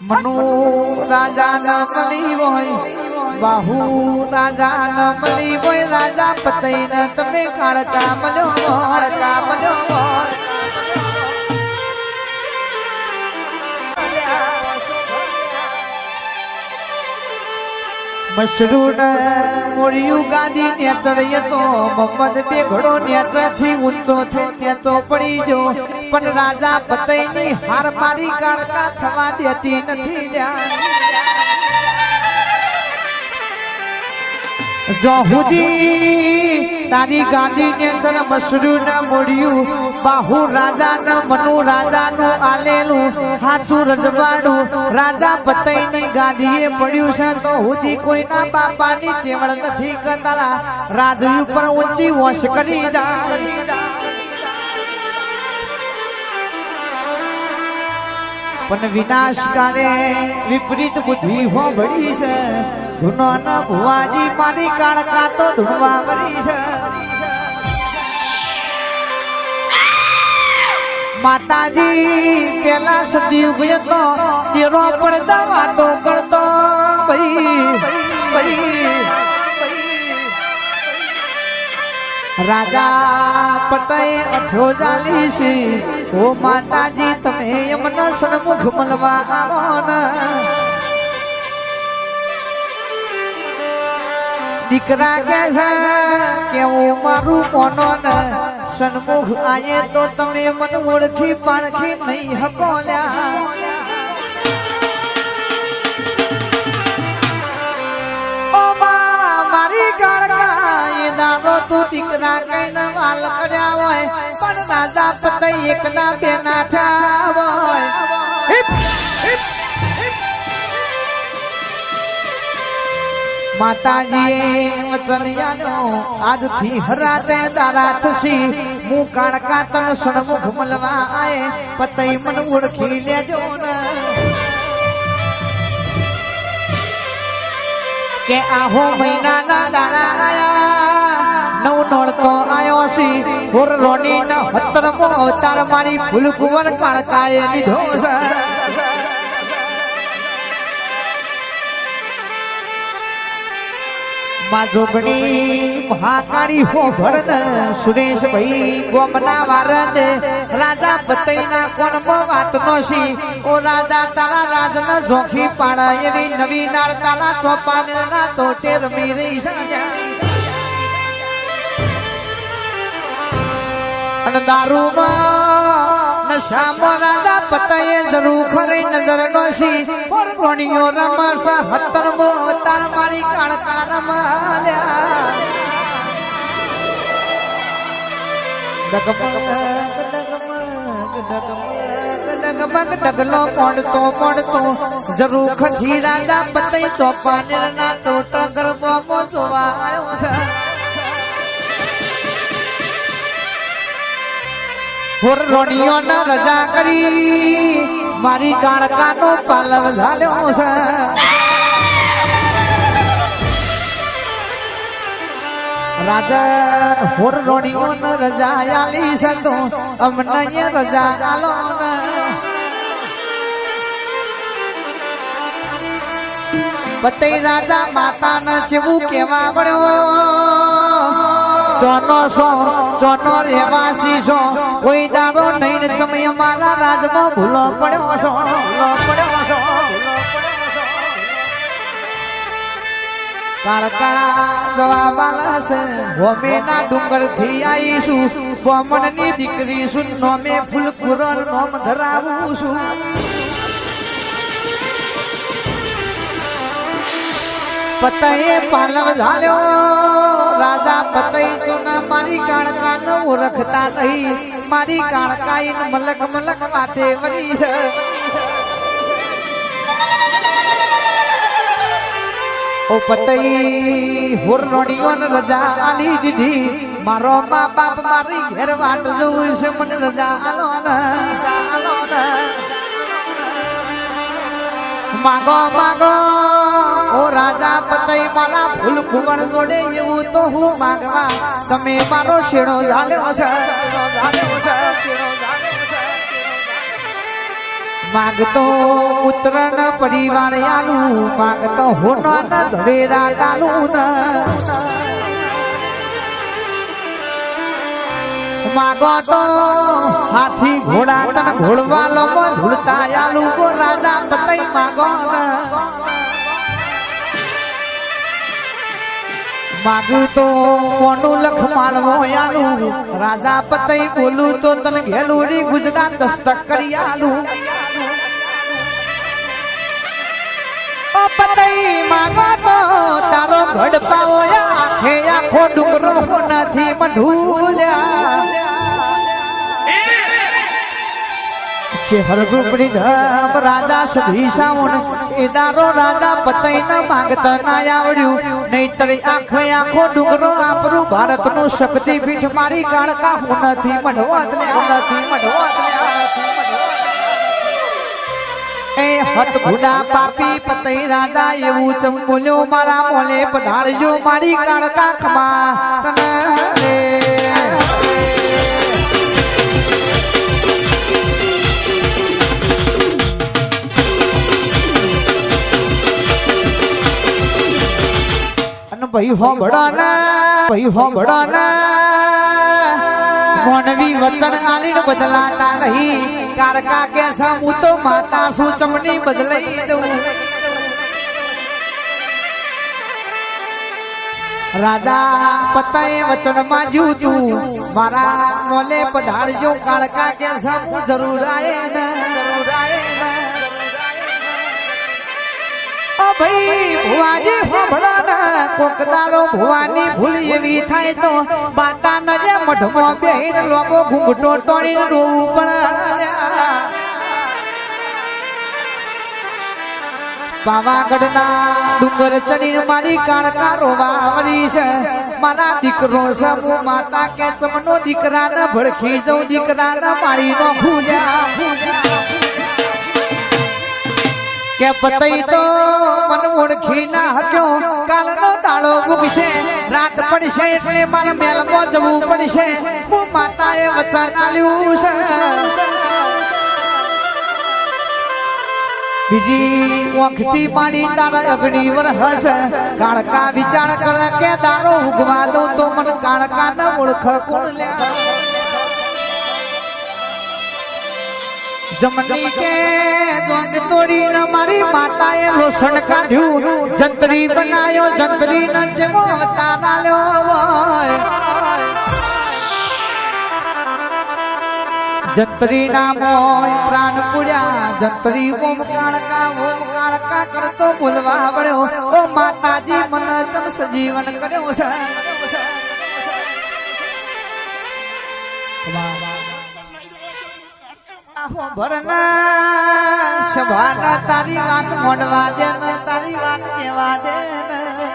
મનુ રાજા ન મળી હોય બાહુ રાજા ન મળી હોય, રાજા પતઈ તમે કાળતા મળ્યો મોર મળ્યો મોર મશરૂર મોડિયું ગાદી ને ચડ્યો તો મોહમ્મદ નેત્રથી ઊંચો થઈ પડી જો પણ રાજા પતઈની હાર મારી કાળકા થવા દેતી નથી જો હુદી તારી ગાડી ને તન મશરૂર ને મોડિયું બાહુ રાજા ને મનુ રાજા નું આલેલું હાથું રજવાડું. રાજા પતઈ ની ગાદીએ પડ્યું છે તો હુદી કોઈના બાપાની ચેવડ નથી કરતા. રાજુ ઉપર ઊંચી વોશ કરી જાય. પણ વિનાશકારે વિપરીત બુદ્ધિ હોભળી છે. ધૂનો ન ભુવાજી મારી કાળકા તો ધૂણવા વળી છે. માતાજી, પેલા સદી ગયો તો તેરો પડદા વાતો કરતો. ભાઈ ભાઈ રાજા પટાએ અઠો જાલીસી ઓ માતાજી, તમે યમના સન્મુખ મળવા આવો દીકરા કે છે કે હું મારું કોનો ને. સન્મુખ આયે તો તમે મન ઓળખી પારખી નહીં હકો તું દીકરા કઈને વાલ કર્યા હોય પણ રાજા પતઈ એકના બે ના થયા હોય હિપ, હિપ, હિપ. માતાજીએ વચન યાદો આજથી હરાતે દારા થશી. હું કાણકા તન સણમુખ મલવા આય પતઈ મન ઓળખી લેજો ના. કે આહો મહિનાના દાણા આયા. નવ નોળતો આયો સી હોર રોની ના હતરમો અવતાર મારી કાળકાએ લીધો છે. સુરેશ ભાઈ ગોમના વારદ, રાજા બતઈના કોણમાં વાતનો સી ઓ રાજા, તારા રાજન જોખી પાડા એવી નવી નાળ તારા ચોપાને તો ટેર મીરી અને દારૂમાં ડગલો પડતો પડતો જરૂર ખજી પતઈ તો પાનેર ના તો ટગર બોમો જોવા છે ના રજા કરી. મારી કાળકા નો પાલવ ઝાલ્યો છે. રાજા હોર રોણીઓ ન રજા આલી છે તો અમને રજા આલો પતઈ રાજા માતા ને જેવું કેવા પડ્યો ચોનો સો ચોનો રેવાસી છો, કોઈ દાડો નહીં તમે અમારા રાજમાં ભૂલો પડ્યો છો ભૂલો પડ્યો છો કાળકા જવાબાલા છે ભોમેના ડુંગરથી આવીશું બોમણની દીકરી છું, નોમે ફૂલ કુરર નોમ ધરાવું છું. પાલવ ઝાલ્યો. રાજા પતઈ સુન, મારી કાણકા ન રખતા નહીં. મારી કાળકાઈ મલક મલક વાતે વરી છે. ઓ પતઈ, હોર રોણીઓ ને રજા આલી દીધી. મારો મા બાપ મારી ઘેર વાટ જોઉં છે, મને રજા આલો આલો ને. માગો માગો. ઓ રાજા પતઈ મારા ફૂલ કુંવર જોડે એવું તો હું માંગવા. તમે મારો શેડો ઝાલ્યો છે. માગતો ન પરિવાર આલું માગતો હોનો ન ધવેરા ડાલું માગો તો હાથી ઘોડા તન ઘોડવા લો ઝૂલતા આલુ રાજા પતઈ માગો માગું તો કોનું લખ માળવો આલું. રાજા પતઈ બોલું તો તને ઘેલુડી ગુજરાત દસ્તક કરી આલું. ઓ પતઈ માગો તો તારો ઘડ પાવો આખે આખો ડુંગરો નથી મઢુલ્યા છે હરગુપડી ધમ રાજા સધી સાવણ એ દારો રાજા પતઈ શક્તિપીઠ મારી કાળકા હું નથી મઢવાત નથી મઢવાત. એ હટ ભૂડા પાપી પતઈ રાજા એવું ચંપુલ્યો મારા મોલે પધારજો મારી કાળકા ખમા. ભાઈ હો બડાના ભાઈ હો બડાના મોનવી વતન આલીને બદલાતા નહીં. કારકા કે હું તો માતા શું બદલાઈ દઉં. રાજા પતાએ વચનમાં જીવતું. મારા મોલે પધારજો કાળકા કે હું જરૂર આયે ને. ભાઈ ભુવાજી હોભળાના કોકદારો ભુવાની ભૂલ એવી થાય તો બાતા ન જે મઢમાં બેહીન લોકો ઘૂંઘટો ટોળીને રોવું પડે પાવાગઢના ડુંગર ચડી મારી કાળકા રોવા છે. મારા દીકરો છે, હું માતા કે ચમનો દીકરાને ભડખી જઉં, દીકરાને મારી નો ભૂલ્યા. કે પતઈ તો મન ઓળખી ના હક્યો. કાલનો તાળો મૂકશે રાત પડશે એટલે મારે મેલમાં જવું પડશે. હું માતાએ વચન આલ્યું છે. બીજી ઓખથી પાણી તારા અગ્નિ હશે કાળકા વિચાર કરે કે તારો ઉગવા દઉં તો મન કાળકા ના ઓળખ કોણ લે? જમની મારી માતાએ લોસણ કાઢ્યું. જંતરી બનાયો, જંતરી ન જેવો તારા લ્યો હોય. જંતરી ના મોય પ્રાણ પૂર્યા. જંતરી ઓમ કાળકા ઓમ કાળકા કરતો બોલવા પડ્યો ઓ માતાજી, મન તમ સજીવન કર્યો છે. ભરના સભાના તારી વાત મોડવા દે ને તારી વાત કેવા દે ને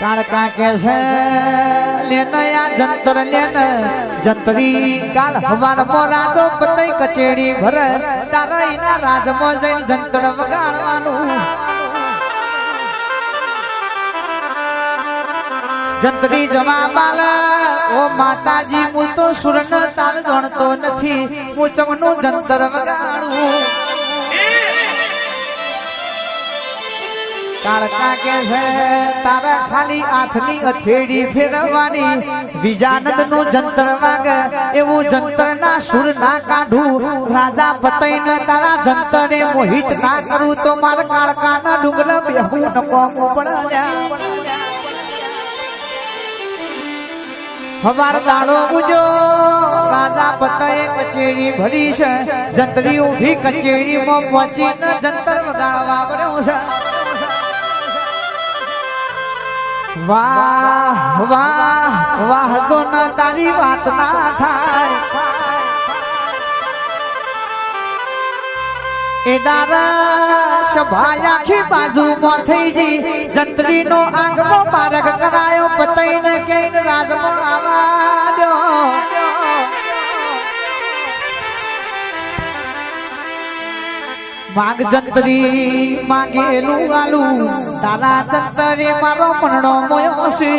કાળકા કે છે લેન આ જંતર લેન જંતરી કાલ હવાર મોરા તો પતઈ કચેડી ભર તારા ઈના રાજમો જઈને જંતર વગાડવાનું. જંતરી બાલા. ઓ માતાજી, હું તો સુરન તાર ગણતો નથી. હું ચમનું જંતર વગાડું. કાળકા કે છે, તારા ખાલી હાથની અથેડી ફેરવાની બીજાનંદનું જંતર વાગ, એવું જંતર ના સુર ના કાઢું. રાજા પતઈ ને તારા જંતરે મોહિત ના કરું, તો મારા કાળકા ના ડુંગર બેહું નકો પડ્યા હવાર દાડો ઉજો. રાજા પતાએ કચેરી ભરી છે. જંતરી ઊભી કચેરીમાં પહોંચીને જંતર વગાડવા પડ્યો છે. વાહ વાહ વાહ તો ના તારી વાત ના થાય. એ દારા સભા આખી બાજુમાં થઈ જી જંત્રી નો આંગનો પારક જંત્રી માગેલું આલુ. તારા જંતરે મારો મરણો મોયો છે.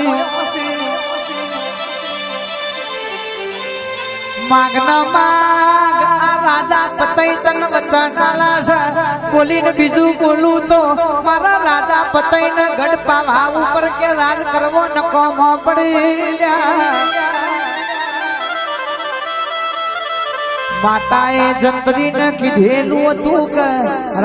માગ ન માગ બોલીને બીજું બોલું તો મારા રાજા પતઈને ગઢ પાવા ઉપર કે રાજ કરવો નકોમો પડી માતાએ જંત્રીને કીધેલું હતું કે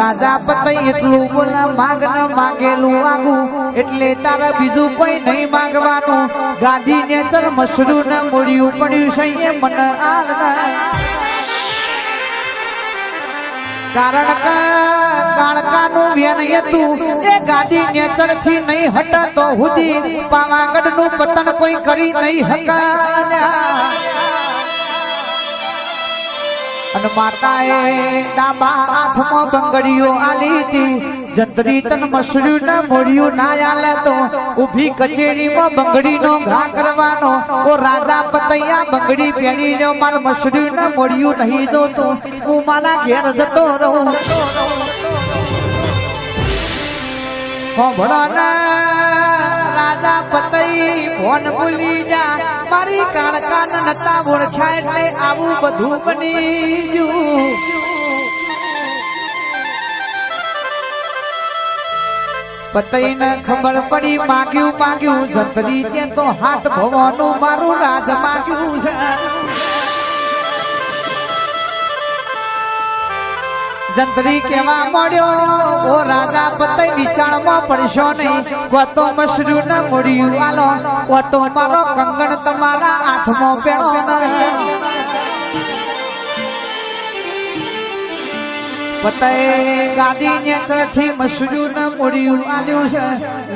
રાજા પતઈ એટલું બોલા માગ ન માગેલું આગું. એટલે તારે બીજું કોઈ નહીં માગવાનું. ગાંધી ને ચલ મસરું ને મૂળ્યું પડ્યું છે મને આલ ના. કારણ કે કાળકાનું વેન હતું એ ગાદી નેચળથી નહીં હટતો હુદી પાવાગઢનું પતન કોઈ કરી નહીં હકા અને માતાએ ડાબા હાથમાં બંગડીઓ આલી હતી. જંતરી તન મસડ્યું ના મોડ્યું ના આલે તો ઊભી કચેરીમાં બંગડીનો ઘા કરવાનો. ઓ રાજા પતૈયા, બંગડી પહેરીને માર મસડ્યું ના મોડ્યું નહીં જોતું. હું મારા ઘેર જતો રહું. હોભળો ના રાજા પતઈ ફોન ભૂલી જા. મારી કાળકાન નતા ઓળખ્યા એટલે આવું બધું બની ગયું. પતઈને ખબર પડી, માગ્યું માગ્યું, જંતરી કે તો હાથ ભવાનું મારું રાજ માગ્યું છે. જંતરી કેવા મળ્યો? ઓ રાજા, પતઈ વિચારમાં પડશો નહીં. કોતો મશરૂ ન મળ્યું આલો કોતો મારો કંગણ તમારા હાથમાં પેણો નહીં. પતઈ ગાડી ને તથી મસજુ ન મોડ્યું આલ્યું છે.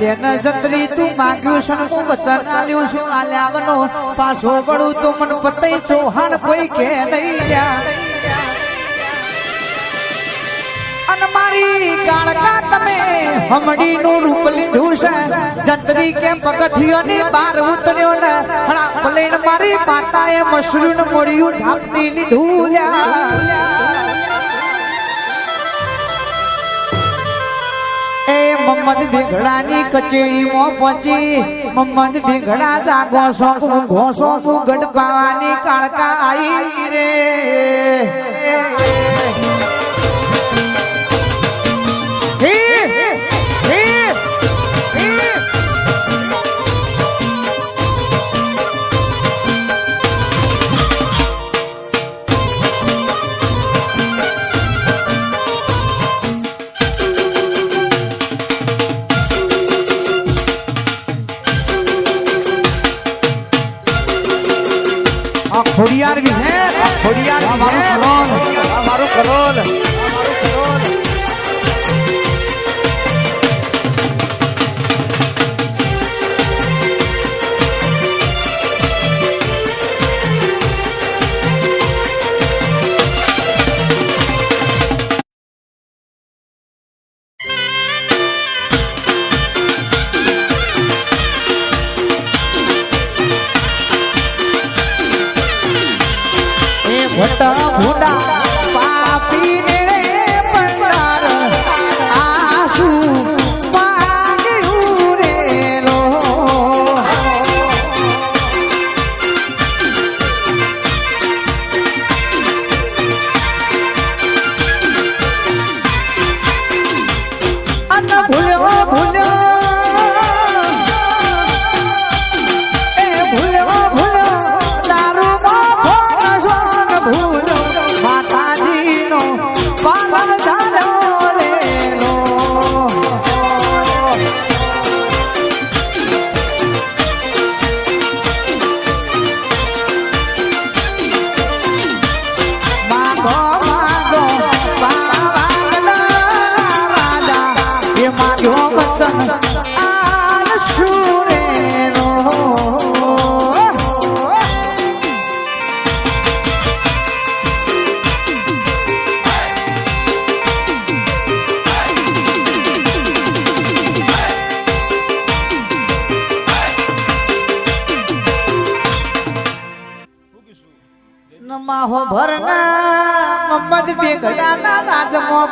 લેન જંતરી તું માંગ્યું છે હું વચન આલ્યું છું. આલ્યાવનો પાછો પડું તો મન પતે ચૌહાણ કોઈ કે નહીં લ્યા અને મારી કાળકા તમે હમડી રૂપ લીધું છે. જંતરી કે પગથિયો ની ઉતર્યો ને હણા પ્લેન મારી મોડ્યું ઢાપટી લીધું લ્યા મમ્મદ ભેગડાની કચેરીમાં પહોંચી. મમ્મદ ભેગડા જાગો સો ઘોસો ગઢપાવાની કાળકા આઈ રે. હે હે.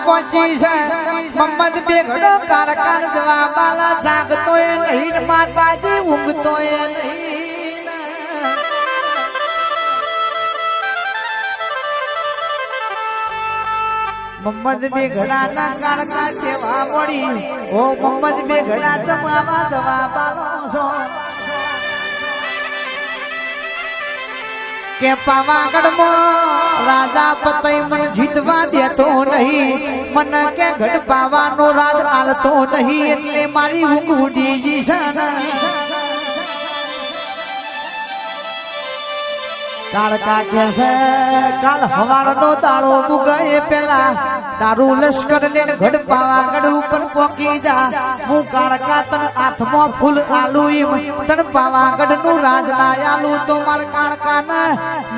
પહોંચી છે મમ્મદ બેગડો કારકાર જવા બાલા જાગતો એ નહીં માતાજી ઊંઘતો એ નહીં મોહમ્મદ બેગડા ના કાળકા સેવા મળી ઓ બે બેગડા જમાવા જવા બાલો છો કે પાવાગઢમાં રાજા પતઈ મને જીતવા દેતો નહીં. મને કે ગઢ પાવાનો રાત આલતો નહીં એટલે મારી ઊંઘ જી. કાળકા કે છે, કાલ હવારનો તાળો મુગાએ પેલા. તારું લશ્કર ને ગઢ પાવાગઢ ઉપર પોકી જા. હું કાળકા તન હાથમાં ફૂલ આલુ એમ. તન પાવાગઢનું રાજ ના આલુ તો માર કાળકા ને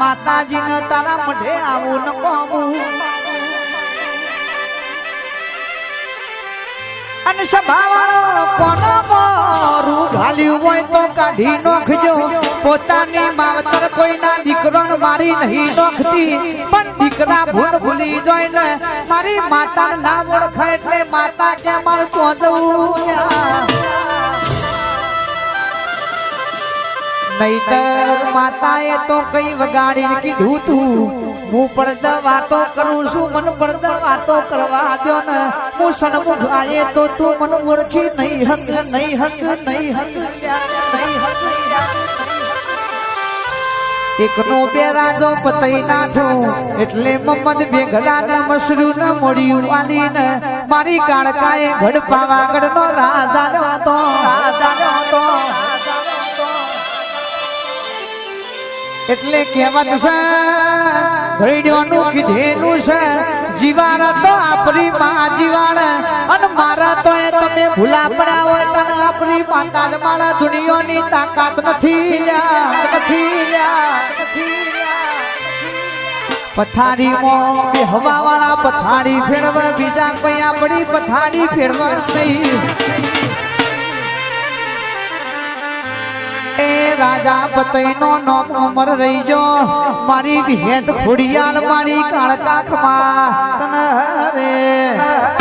માતાજી ને તારા મઢે આવું ન કોમું અને સભાવાળો કોનો મોરું ઘાલ્યું હોય તો કાઢી નોખજો. પોતાની માવતર કોઈના દીકરોને મારી નહીં નોખતી. પણ દીકરા ભૂલ ભૂલી જોઈ ને મારી માતા ના ઓળખાય એટલે માતા કે મારે ચોજવું નહીતર માતાએ તો કઈ વગાડીને કીધું તું. હું પડદા વાતો કરું છું, મન પડદા વાતો કરવા દો ને. હું સન્મુખ આયે તો તું મન ઓળખી નહીં હક નહીં હક નહીં હક એકનો બે રાજો પતઈ નાઠું, એટલે મમ્મદ બેગડા ને મસરૂ ને વાલી ને. મારી કાળકાએ ઘડ વાગડ નો રાજા હતો હતો એટલે કહેવત છે ભઈડ્યોનું કીધેલું છે જીવાણ તો આપણી માં જીવાણ અને મારા તો એ તમે ભૂલા પડ્યા હોય તને આપણી માતા જ મારા દુનિયાની તાકાત નથી નથી પથારી લ્યા. હવા વાળા પથારી ફેરવે, બીજા કોઈ આપણી પથારી ફેરવા નહીં એ રાજા પતઈ નો નામ અમર રહી જો મારી વિહેત ખોડિયાલ મારી કાળકાખમાં તન હરે.